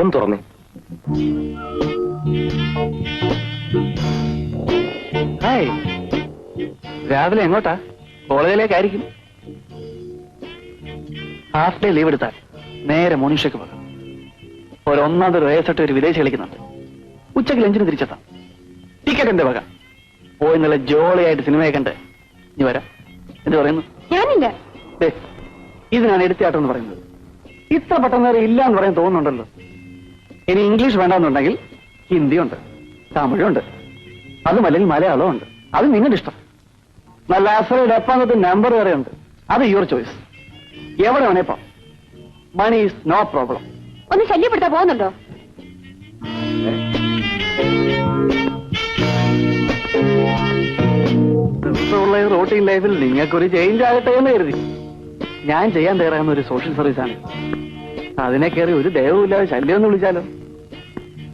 ഒന്ന് തുറന്നേ ഹായ്. രാവിലെ എങ്ങോട്ടാ? കോളേജിലേക്കായിരിക്കും. ഹാഫ് ഡേ ലീവ് എടുത്താൽ നേരെ മോണിഷയ്ക്ക് പോകാം. ഒരു ഒന്നാമത് വയസ്സട്ട് ഒരു വിദേശി കളിക്കുന്നുണ്ട്. ഉച്ചയ്ക്ക് ലഞ്ചിന് തിരിച്ചെത്താം. ടിക്കറ്റ് എന്റെ വക. പോയി നല്ല ജോളിയായിട്ട് സിനിമയെ കണ്ട് ഇനി വരാം. എന്ത് പറയുന്നു? ഞാനില്ല. ദേ, ഇതിനാണ് എടുത്തിയാട്ടം എന്ന് പറയുന്നത്. ഇത്ര പെട്ടെന്ന് നേരെ ഇല്ല എന്ന് പറയാൻ തോന്നുന്നുണ്ടല്ലോ. ഇനി ഇംഗ്ലീഷ് വേണ്ടെന്നുണ്ടെങ്കിൽ ഹിന്ദിയുണ്ട് തമിഴുണ്ട് അതുമല്ലെങ്കിൽ മലയാളവും ഉണ്ട് അത് നിങ്ങളുടെ ഇഷ്ടം. നല്ല അസറയുടെ എപ്പാന്നത്തെ നമ്പർ വരെ ഉണ്ട് അത് യുവർ ചോയ്സ് എവിടെ വേണേ പോ മണി ഈസ് നോ പ്രോബ്ലം ഒന്ന് ശല്യപ്പെടുത്താൻ പോകുന്നുണ്ടോ? റോട്ടീൻ ലൈഫിൽ നിങ്ങൾക്കൊരു ചേഞ്ച് ആകട്ടെ എന്ന് കരുതി. ഞാൻ ചെയ്യാൻ തയ്യാറാകുന്ന ഒരു സോഷ്യൽ സർവീസാണ് അതിനെ കയറി ഒരു ദയവുമില്ലാതെ ശല്യം എന്ന് വിളിച്ചാലോ?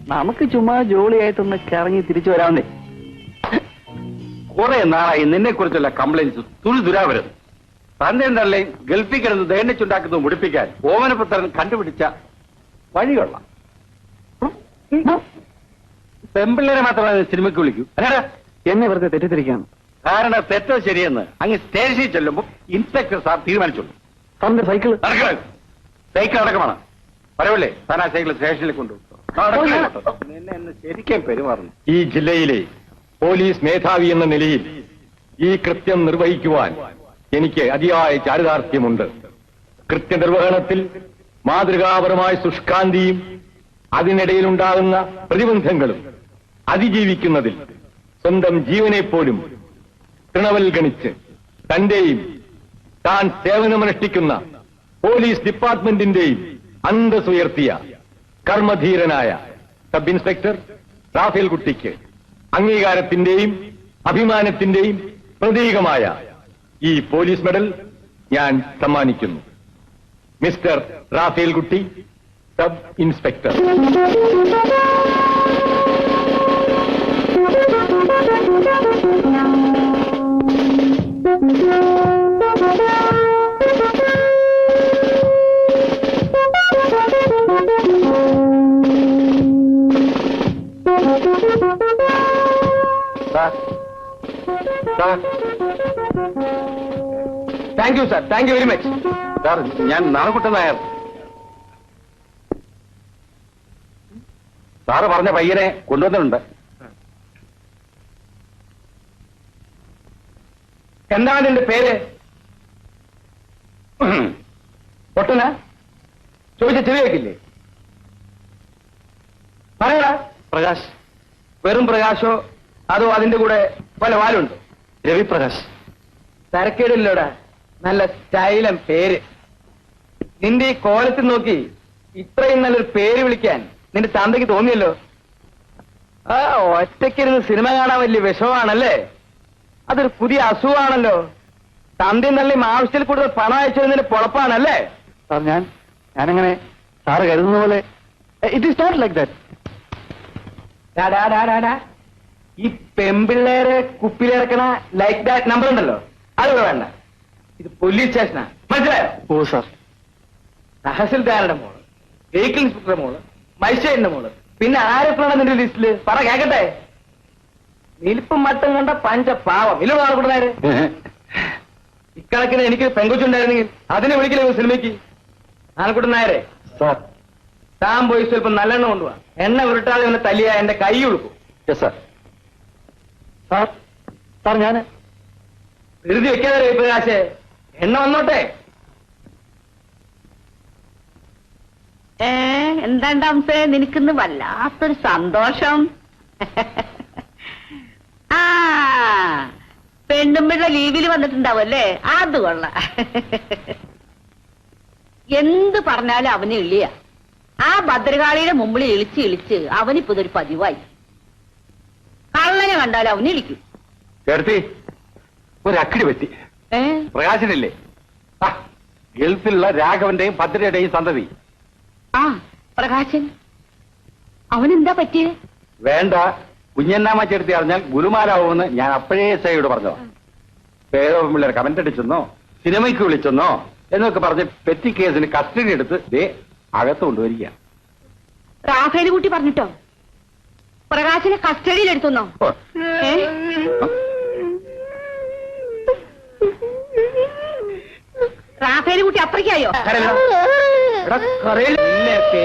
നമുക്ക് ചുമ്മാ ജോളിയായിട്ടൊന്ന് കറങ്ങി തിരിച്ചു വരാമെന്നേ കുറെ നാളായി നിന്നെ കുറിച്ചുള്ള കംപ്ലൈൻസ് തുരു ദുരാവരുത് തന്നെ തള്ളേ ഗൾഫിൽ കിടന്ന് ദേണ്ണിച്ചുണ്ടാക്കുന്നത് മുടിപ്പിക്കാൻ ഓമനപുത്രൻ കണ്ടുപിടിച്ച വഴികൊള്ളാം പെമ്പിള്ളേരെ മാത്രമേ സിനിമയ്ക്ക് വിളിക്കൂ. അല്ലേടാ എന്നെ വെറുതെ തെറ്റിദ്ധരിക്കാണ് കാരണം തെറ്റോ ശരിയെന്ന് അങ്ങ് സ്റ്റേഷനിൽ ചെല്ലുമ്പോൾ ഇൻസ്പെക്ടർ സാർ തീരുമാനിച്ചുള്ളൂ തന്റെ സൈക്കിൾ സൈക്കിൾ അടക്കമാണ്. പറയല്ലേ താൻ ആ സൈക്കിൾ സ്റ്റേഷനിൽ കൊണ്ടുപോകും ശരിക്കും പെരുമാറുന്നു ഈ ജില്ലയിലെ പോലീസ് മേധാവി എന്ന നിലയിൽ ഈ കൃത്യം നിർവഹിക്കുവാൻ എനിക്ക് അതിയായ ചാരിതാർത്ഥ്യമുണ്ട്. കൃത്യനിർവഹണത്തിൽ മാതൃകാപരമായ ശുഷ്കാന്തിയും അതിനിടയിലുണ്ടാകുന്ന പ്രതിബന്ധങ്ങളും അതിജീവിക്കുന്നതിൽ സ്വന്തം ജീവനെ പോലും തൃണവൽഗണിച്ച് തന്റെയും താൻ സേവനമനുഷ്ഠിക്കുന്ന പോലീസ് ഡിപ്പാർട്ട്മെന്റിന്റെയും അന്തസ്സുയർത്തിയ കർമ്മധീരനായ സബ് ഇൻസ്പെക്ടർ റാഫേൽ കുട്ടിക്ക് അംഗീകാരത്തിന്റെയും അഭിമാനത്തിന്റെയും പ്രതീകമായ ഈ പോലീസ് മെഡൽ ഞാൻ സമ്മാനിക്കുന്നു. Mister Raphael Kutty sub inspector. Sir thank you sir thank you very much sir ഞാൻ നാണക്കുട്ടൻ നായർ സാറ് പറഞ്ഞ പയ്യനെ കൊണ്ടുവന്നിട്ടുണ്ട്. എന്താണ് നിന്റെ പേര്? പൊട്ടന? ചോദിച്ച ചെവി വെക്കില്ലേ പറയടാ. പ്രകാശ് വെറും പ്രകാശോ അതോ അതിന്റെ കൂടെ പല വാലുണ്ടോ? രവിപ്രകാശ്. തരക്കേടില്ലോടാ. നല്ല സ്റ്റൈലം പേര്. നിന്റെ ഈ കോലത്തിൽ നോക്കി ഇത്രയും നല്ലൊരു പേര് വിളിക്കാൻ നിന്റെ തന്തയ്ക്ക് തോന്നിയല്ലോ? ആ ഒറ്റയ്ക്കിരുന്ന് സിനിമ കാണാൻ വലിയ വിഷമാണല്ലേ അതൊരു പുതിയ അസുഖമാണല്ലോ. തന്തി നല്ല ആവശ്യത്തിൽ കൂടുതൽ പണം അയച്ചതിന്റെ പൊളപ്പാണല്ലേ? സാർ ഞാൻ ഞാനങ്ങനെ സാറ് കരുതുന്ന പോലെ it is not like that. ഈ പെമ്പിള്ളേരെ കുപ്പിലിറക്കണ ലൈക്ക് ദാറ്റ് നമ്പർ ഉണ്ടല്ലോ? അതിവിടെ വേണ്ട. ഇത് പോലീസ് സ്റ്റേഷനാ മനസ്സിലായോ? ഓ സാർ തഹസിൽദാരുടെ മോൾ വെഹിക്കിൾ ഇൻസ്പെക്ടറുടെ മോൾ മജിസ്ട്രേറ്റിന്റെ മോൾ. പിന്നെ ആരൊക്കെയാണ് നിന്റെ ലിസ്റ്റിൽ പറ കേക്കട്ടെ? നിൽപ്പും മട്ടും കൊണ്ട പഞ്ച പാവം. ഇല്ല നാളെ ഇക്കണക്കിന് എനിക്ക് പെങ്കൊച്ചുണ്ടായിരുന്നെങ്കിൽ അതിനെ വിളിക്കില്ല സിനിമയ്ക്ക്? ആനക്കുട്ടൻ നായരെ. സാർ താൻ പോയി സ്വല്പം നല്ലെണ്ണ കൊണ്ടുപോവാ എണ്ണ ഉരുട്ടാതെ തന്നെ തല്ലിയാ എന്റെ കൈ കൊടുക്കും സാർ സാർ ഞാൻ ധൃതി വെക്കാതെ പ്രകാശേ എണ്ണ വന്നോട്ടെ? ഏ എന്താണ്ടാംസേ നിനക്കിന്ന് വല്ലാത്തൊരു സന്തോഷം. ആ പെണ്ണുമ്പിള്ള ലീവിൽ വന്നിട്ടുണ്ടാവും അല്ലേ? അത് കൊള്ള. എന്ത് പറഞ്ഞാലും അവന് ഇളിയ. ആ ഭദ്രകാളിയുടെ മുമ്പിൽ ഇളിച്ച് ഇളിച്ച് അവനിപ്പോ ഇതൊരു പതിവായി. കള്ളനെ കണ്ടാലും അവനെ ഇളിക്കും ചേർത്തി ഒരു അക്കിടി പറ്റി. ഏ? പ്രകാശനില്ലേ? ആ, ഗൾഫിലുള്ള രാഘവന്റെയും ഭദ്രയുടെയും സന്തതി. ആ പ്രകാശൻ അവനെന്താ പറ്റിയേ? വേണ്ട കുഞ്ഞന്നാമ ചേർത്തി അറിഞ്ഞാൽ ഗുരുമാരാവുമെന്ന് ഞാൻ അപ്പോഴേ എസ് പറഞ്ഞതാ. പേരോ പിള്ളേർ കമന്റ് അടിച്ചെന്നോ സിനിമയ്ക്ക് വിളിച്ചെന്നോ എന്നൊക്കെ പറഞ്ഞ് പെറ്റി കേസിന് കസ്റ്റഡി എടുത്ത് ദേ അകത്ത് കൊണ്ടുവരിക. റാഫേൽ കുട്ടി പറഞ്ഞിട്ടോ? പ്രകാശിനെ കസ്റ്റഡിയിൽ എടുത്തുന്നോ? റാഫേൽ കുട്ടി അത്രയ്ക്കായോ. നിന്നെയൊക്കെ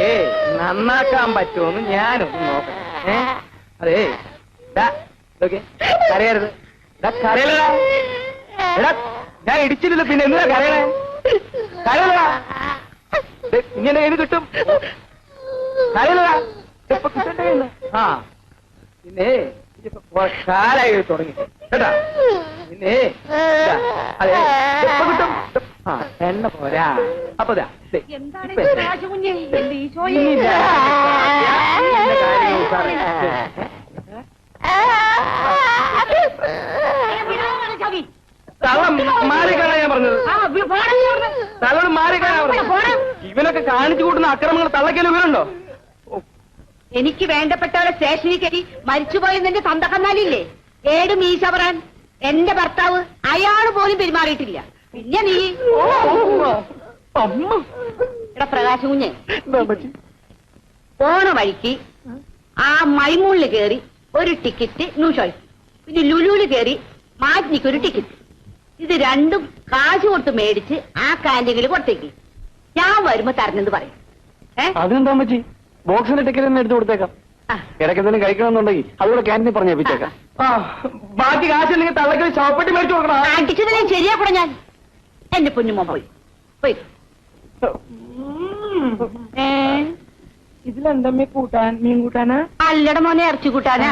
നന്നാക്കാൻ പറ്റുമെന്ന് ഞാനൊന്ന് നോക്കട്ടെ ഏ? അതേ കരയരുത് എടാ, കരയില്ലടാ. എടാ ഞാൻ ഇടിച്ചില്ലല്ലോ പിന്നെ എന്തിനാ കരയണേ കരയില്ലടാ ദേ, ഇങ്ങനെ ഏത് കിട്ടും കയ്യിന്ന്. ആ. പിന്നെ കാലായി തുടങ്ങി. കേട്ടാ? പിന്നെ അതെ. ഇപ്പൊ കിട്ടും. ആ എണ്ണ പോരാ. അപ്പൊ. തള്ളം മാറിക്കാണാ ഞാൻ പറഞ്ഞത്. ആ, വി- പോടാ നീ അവിടുന്ന്. തള്ളോട് മാറിക്കാണാ പോടാ. പറഞ്ഞത് ഇവനൊക്കെ കാണിച്ചു കൂട്ടുന്ന അക്രമങ്ങൾ തള്ളക്കൽ ഇവനുണ്ടോ? എനിക്ക് വേണ്ടപ്പെട്ടവരെ സ്റ്റേഷനിൽ കയറ്റി മരിച്ചുപോയെന്നെ നിന്റെ തന്തക്കന്നാലില്ലേ ഏട് മീശവറാൻ എന്റെ ഭർത്താവ് അയാൾ പോലും പെരുമാറിയിട്ടില്ല. പിന്നെ നീ? എടാ പ്രകാശ് കുഞ്ഞെ. പോണ വഴിക്ക് ആ മൈമൂളിൽ കയറി ഒരു ടിക്കറ്റ് ന്യൂഷോയ് പിന്നെ ലുലുവിൽ കയറി മാറ്റിനിക്ക് ഒരു ടിക്കറ്റ്. ഇത് രണ്ടും കാശ് കൊടുത്ത് മേടിച്ച് ആ കാന്റീനിൽ കൊടുത്തേക്ക് ഞാൻ വരുമ്പോ തരണെന്ന് പറയും. ഏഹ് അതിനെന്താ പറ്റി? ബോക്സിന്റെ ടിക്കറ്റ് തന്നെ എടുത്തു കൊടുത്തേക്കാം. ഇടയ്ക്കെന്തെങ്കിലും ഇടയ്ക്ക് എന്തെങ്കിലും കഴിക്കണമെന്നുണ്ടെങ്കിൽ അതുകൂടെ ക്യാന്റീൻ പറഞ്ഞ് ഏൽപ്പിച്ചേക്കാം ബാക്കി ബാക്കി കാശുണ്ടെങ്കിൽ തള്ളക്കൽ ശവപ്പെട്ടി മേടിച്ചു കൊടുക്കണം. ശരിയാക്കണം ഞാൻ? എന്റെ പൊന്നുമോൻ പോയി? പോയി. ഇതിലെന്തമ്മേ കൂട്ടാൻ മീൻ കൂട്ടാനാ? അല്ലട മോനെ ഇറച്ചി കൂട്ടാനാ.